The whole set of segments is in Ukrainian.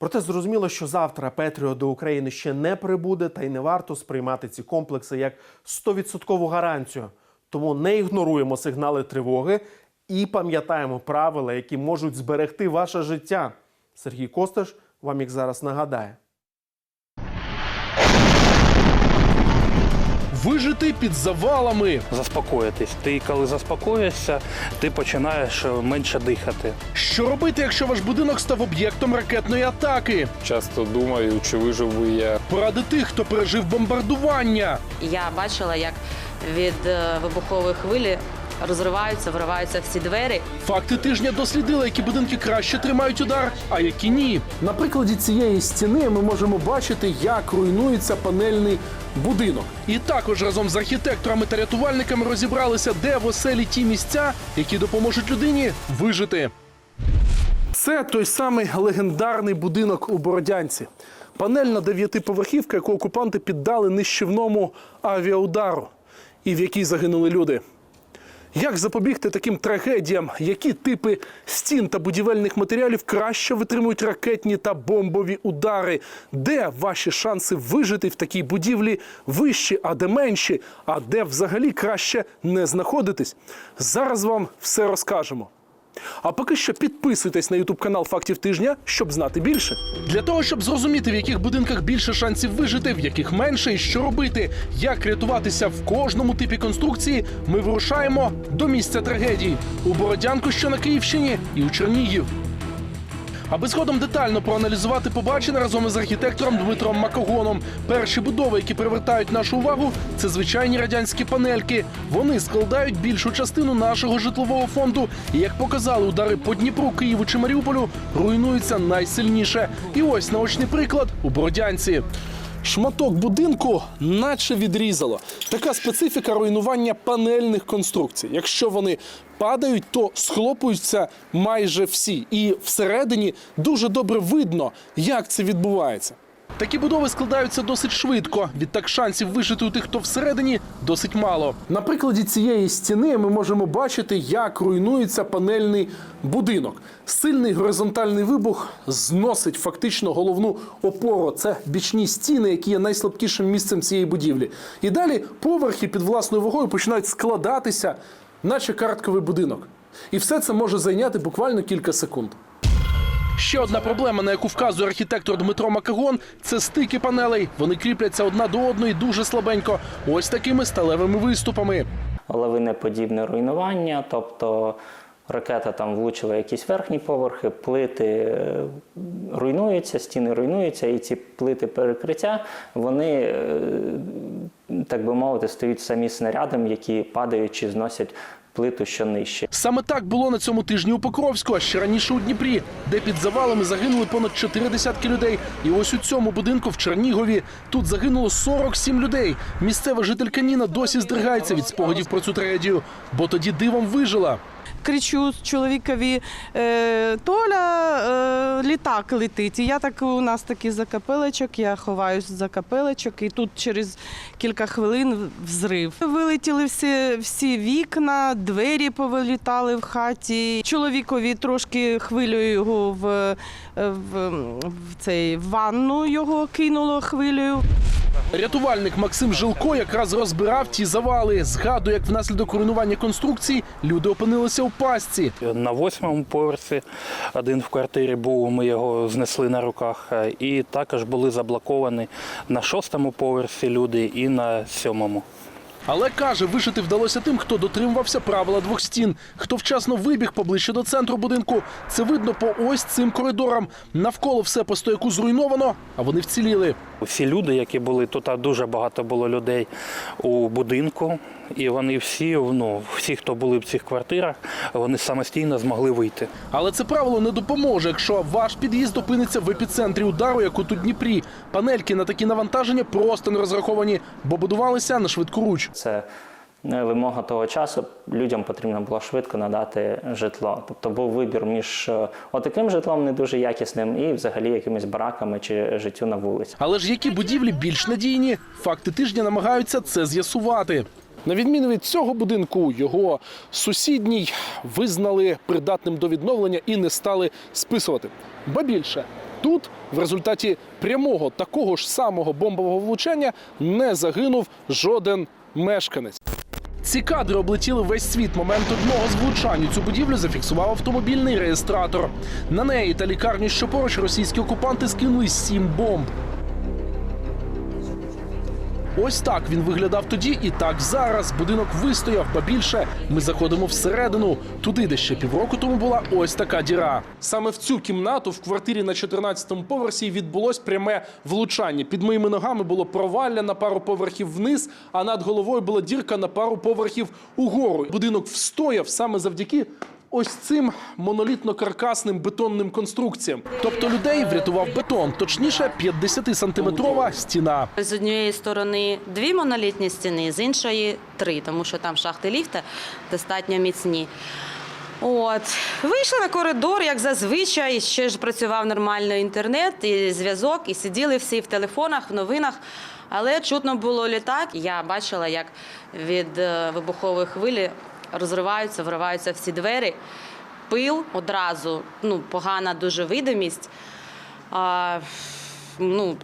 Проте зрозуміло, що завтра Петріо до України ще не прибуде, та й не варто сприймати ці комплекси як 100% гарантію. Тому не ігноруємо сигнали тривоги і пам'ятаємо правила, які можуть зберегти ваше життя. Сергій Косташ вам їх зараз нагадає. Вижити під завалами. заспокоїтись. Ти коли заспокоїшся, ти починаєш е, менше дихати. Що робити, якщо ваш будинок став об'єктом ракетної атаки? Часто думаю, чи виживу я. Поради тих, хто пережив бомбардування. Я бачила, як від е, вибухової хвилі розриваються, вириваються всі двері. Факти тижня дослідили, які будинки краще тримають удар, а які ні. На прикладі цієї стіни ми можемо бачити, як руйнується панельний будинок. І також разом з архітекторами та рятувальниками розібралися, де в оселі ті місця, які допоможуть людині вижити. Це той самий легендарний будинок у Бородянці. Панельна дев'ятиповерхівка, яку окупанти піддали нищівному авіаудару, і в якій загинули люди. Як запобігти таким трагедіям? Які типи стін та будівельних матеріалів краще витримують ракетні та бомбові удари? Де ваші шанси вижити в такій будівлі вищі, а де менші? А де взагалі краще не знаходитись? Зараз вам все розкажемо. А поки що підписуйтесь на ютуб канал Фактів тижня, щоб знати більше. Для того, щоб зрозуміти, в яких будинках більше шансів вижити, в яких менше, і що робити, як рятуватися в кожному типі конструкції, ми вирушаємо до місця трагедії у Бородянку, що на Київщині, і у Чернігів. Аби згодом детально проаналізувати побачене разом із архітектором Дмитром Макогоном. Перші будови, які привертають нашу увагу, це звичайні радянські панельки. Вони складають більшу частину нашого житлового фонду. І як показали удари по Дніпру, Києву чи Маріуполю, руйнуються найсильніше. І ось наочний приклад у Бородянці. Шматок будинку наче відрізало. Така специфіка руйнування панельних конструкцій. Якщо вони падають, то схлопуються майже всі. І всередині дуже добре видно, як це відбувається. Такі будови складаються досить швидко. Відтак шансів вижити у тих, хто всередині, досить мало. На прикладі цієї стіни ми можемо бачити, як руйнується панельний будинок. Сильний горизонтальний вибух зносить фактично головну опору. Це бічні стіни, які є найслабкішим місцем цієї будівлі. І далі поверхи під власною вагою починають складатися, наче картковий будинок. І все це може зайняти буквально кілька секунд. Ще одна проблема, на яку вказує архітектор Дмитро Макагон, це стики панелей. Вони кріпляться одна до одної дуже слабенько. Ось такими сталевими виступами. лавинеподібне руйнування, тобто ракета там влучила якісь верхні поверхи, плити е, руйнуються, стіни руйнуються, і ці плити перекриття, вони, е, так би мовити, стають самі снарядом, які падають чи зносять плиту що нижче. Саме так було на цьому тижні у Покровську, а ще раніше у Дніпрі, де під завалами загинули понад чотири десятки людей. І ось у цьому будинку в Чернігові тут загинуло 47 людей. Місцева жителька Ніна досі здригається від спогадів про цю трагедію, бо тоді дивом вижила. Кричу чоловікові е, Толя, е, літак летить. І я так у нас такий закапелечок, я ховаюсь за капелечок, і тут через кілька хвилин взрив. Вилетіли всі, всі вікна, двері повилітали в хаті. Чоловікові трошки хвилею його в, е, в, в цей в ванну його кинуло хвилею. Рятувальник Максим Жилко якраз розбирав ті завали. Згадує, як внаслідок руйнування конструкції люди опинилися у пастці. На восьмому поверсі один в квартирі був, ми його знесли на руках. Е, І також були заблоковані на шостому поверсі люди і на сьомому. Але каже, вижити вдалося тим, хто дотримувався правила двох стін, хто вчасно вибіг поближче до центру будинку. Це видно по ось цим коридорам. Навколо все по стояку зруйновано, а вони вціліли. Всі люди, які були тут, дуже багато було людей у будинку, і вони всі, ну, всі, хто були в цих квартирах, вони самостійно змогли вийти. Але це правило не допоможе, якщо ваш під'їзд опиниться в епіцентрі удару, як у тут Дніпрі. Панельки на такі навантаження просто не розраховані, бо будувалися на швидку руч. Це вимога того часу. Людям потрібно було швидко надати житло. Тобто був вибір між е, отаким житлом не дуже якісним і взагалі якимись бараками чи життю на вулиці. Але ж які будівлі більш надійні? Факти тижня намагаються це з'ясувати. На відміну від цього будинку, його сусідній визнали придатним до відновлення і не стали списувати. Ба більше, Тут в результаті прямого такого ж самого бомбового влучання не загинув жоден мешканець. Ці кадри облетіли весь світ. Момент одного з влучань у цю будівлю зафіксував автомобільний реєстратор. На неї та лікарню, що поруч російські окупанти скинули сім бомб. Ось так він виглядав тоді, і так зараз. Будинок вистояв, ба більше ми заходимо всередину, туди, де ще півроку тому була ось така діра. Саме в цю кімнату в квартирі на 14-му поверсі відбулось пряме влучання. Під моїми ногами було провалля на пару поверхів вниз, а над головою була дірка на пару поверхів угору. Будинок встояв саме завдяки. Ось цим монолітно-каркасним бетонним конструкціям. Тобто людей врятував бетон, точніше 50-сантиметрова стіна. З однієї сторони дві монолітні стіни, з іншої три, тому що там шахти ліфта достатньо міцні. От вийшли на коридор, як зазвичай. Ще ж працював нормально інтернет і зв'язок, і сиділи всі в телефонах, в новинах. Але чутно було літак. Я бачила, як від е, вибухової хвилі розриваються, вриваються всі двері. Пил одразу, ну погана дуже видимість. А, ну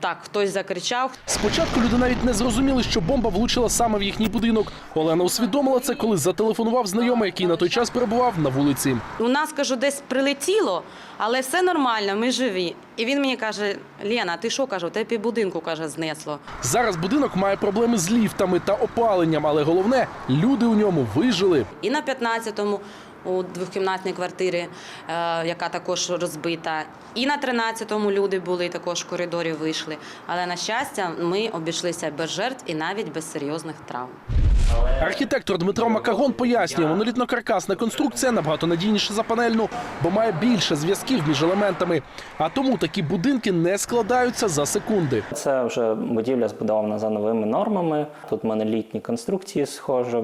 так, хтось закричав, Спочатку люди навіть не зрозуміли, що бомба влучила саме в їхній будинок. Олена усвідомила це, коли зателефонував знайомий, який на той час перебував на вулиці. У нас кажу, десь прилетіло, але все нормально, ми живі. І він мені каже: Лена, ти що кажу, тебе будинку каже, знесло. Зараз будинок має проблеми з ліфтами та опаленням, але головне, люди у ньому вижили. І на 15-му у двохкімнатній квартирі, е, яка також розбита, і на 13-му люди були також в коридорі вийшли. Але на щастя, ми обійшлися без жертв і навіть без серйозних травм. Архітектор Дмитро Макагон пояснює, монолітно-каркасна конструкція набагато надійніша за панельну, бо має більше зв'язків між елементами. А тому такі будинки не складаються за секунди. Це вже будівля збудована за новими нормами. Тут монолітні конструкції схоже, е,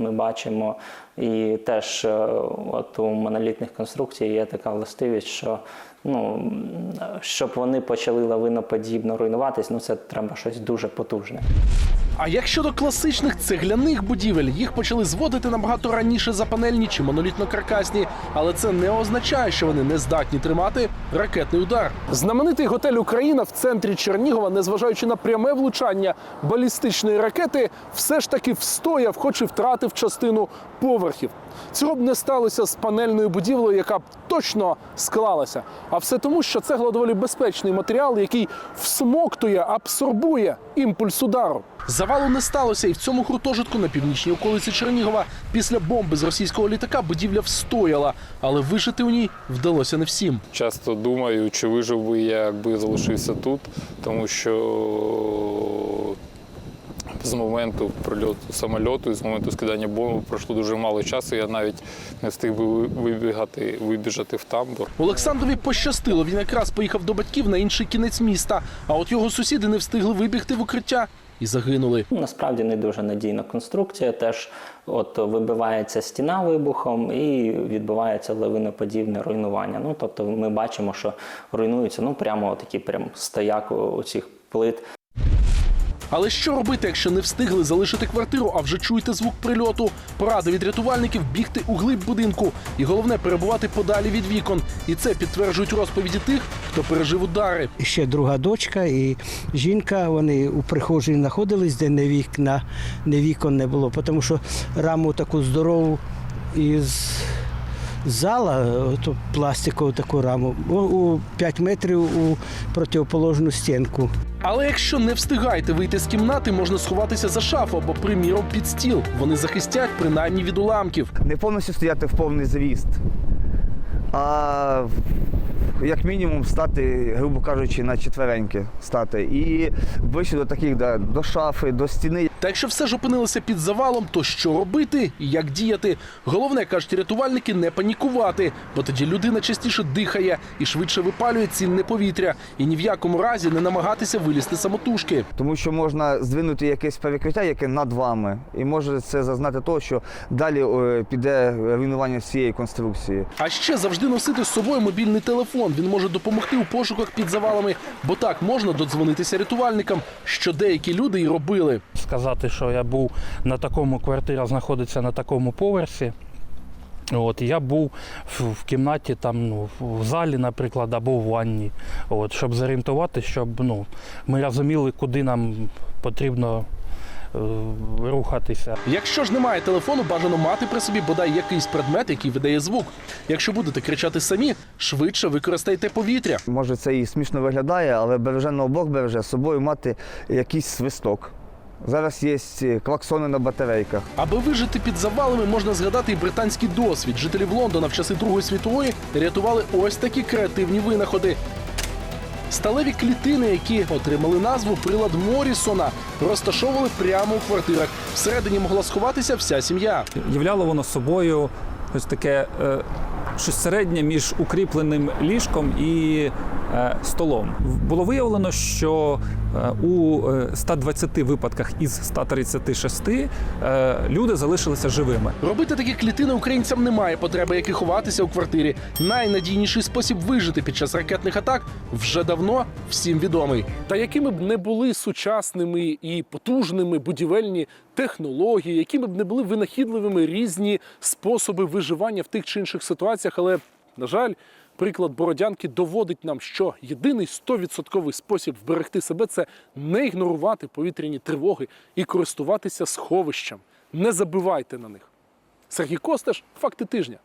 ми бачимо. І теж е, от у монолітних конструкцій є така властивість, що ну, щоб вони почали лавиноподібно руйнуватись, ну це треба щось дуже потужне. А як щодо класичних цегляних будівель, їх почали зводити набагато раніше за панельні чи монолітно-каркасні, але це не означає, що вони не здатні тримати ракетний удар. Знаменитий готель Україна в центрі Чернігова, незважаючи на пряме влучання балістичної ракети, все ж таки встояв, хоч і втратив частину поверхів. Цього б не сталося з панельною будівлею, яка б точно склалася. А все тому, що цегла доволі безпечний матеріал, який всмоктує, абсорбує імпульс удару. Завалу не сталося і в цьому гуртожитку на північній околиці Чернігова після бомби з російського літака будівля встояла, але вижити у ній вдалося не всім. Часто думаю, чи вижив би я, якби залишився тут, тому що з моменту прильоту самольоту з моменту скидання бомби пройшло дуже мало часу. Я навіть не встиг би ви- вибігати, вибіжати в тамбур. Олександрові пощастило. Він якраз поїхав до батьків на інший кінець міста. А от його сусіди не встигли вибігти в укриття і загинули. Ну, Насправді не дуже надійна конструкція. Теж от вибивається стіна вибухом і відбувається лавиноподібне руйнування. Ну тобто ми бачимо, що руйнуються ну прямо такі прям стояк оцих плит. Але що робити, якщо не встигли залишити квартиру, а вже чуєте звук прильоту? Порада від рятувальників бігти у глиб будинку. І головне перебувати подалі від вікон. І це підтверджують розповіді тих, хто пережив удари. ще друга дочка і жінка. Вони у прихожій знаходились, де не вікна, не вікон не було, тому що раму таку здорову із зала, то пластикову таку раму, у- у 5 метрів у противоположну стінку. Але якщо не встигаєте вийти з кімнати, можна сховатися за шафу або, приміром, під стіл. Вони захистять принаймні від уламків. не повністю стояти в повний зріст, а як мінімум стати, грубо кажучи, на четвереньки стати. І ближче до таких, да, до шафи, до стіни. Та якщо все ж опинилося під завалом, то що робити і як діяти? Головне, кажуть рятувальники, не панікувати, бо тоді людина частіше дихає і швидше випалює цінне повітря, і ні в якому разі не намагатися вилізти самотужки. Тому що можна здвинути якесь перекриття, яке над вами, і може це зазнати того, що далі е, піде руйнування всієї конструкції. А ще завжди носити з собою мобільний телефон. Він може допомогти у пошуках під завалами, бо так можна додзвонитися рятувальникам, що деякі люди і робили. Сказати, що я був на такому квартира знаходиться на такому поверсі. От я був в, кімнаті, там ну в залі, наприклад, або в ванні, от щоб зорієнтувати, щоб ну ми розуміли, куди нам потрібно рухатися. Якщо ж немає телефону, бажано мати при собі бодай якийсь предмет, який видає звук. Якщо будете кричати самі, швидше використайте повітря. Може, це і смішно виглядає, але береженого Бог береже з собою мати якийсь свисток. Зараз є клаксони на батарейках. Аби вижити під завалами, можна згадати і британський досвід. Жителів Лондона в часи Другої світової рятували ось такі креативні винаходи. Сталеві клітини, які отримали назву прилад Морісона, розташовували прямо у квартирах. Всередині могла сховатися вся сім'я. Являло воно собою ось таке е, щось середнє між укріпленим ліжком і столом. Було виявлено, що е, у е, 120 випадках із 136 е, люди залишилися живими. Робити такі клітини українцям немає потреби, як і ховатися у квартирі. Найнадійніший спосіб вижити під час ракетних атак вже давно всім відомий. Та якими б не були сучасними і потужними будівельні технології, якими б не були винахідливими різні способи виживання в тих чи інших ситуаціях, але на жаль. Приклад Бородянки доводить нам, що єдиний 100% спосіб вберегти себе це не ігнорувати повітряні тривоги і користуватися сховищем. Не забивайте на них. Сергій Костеш, факти тижня.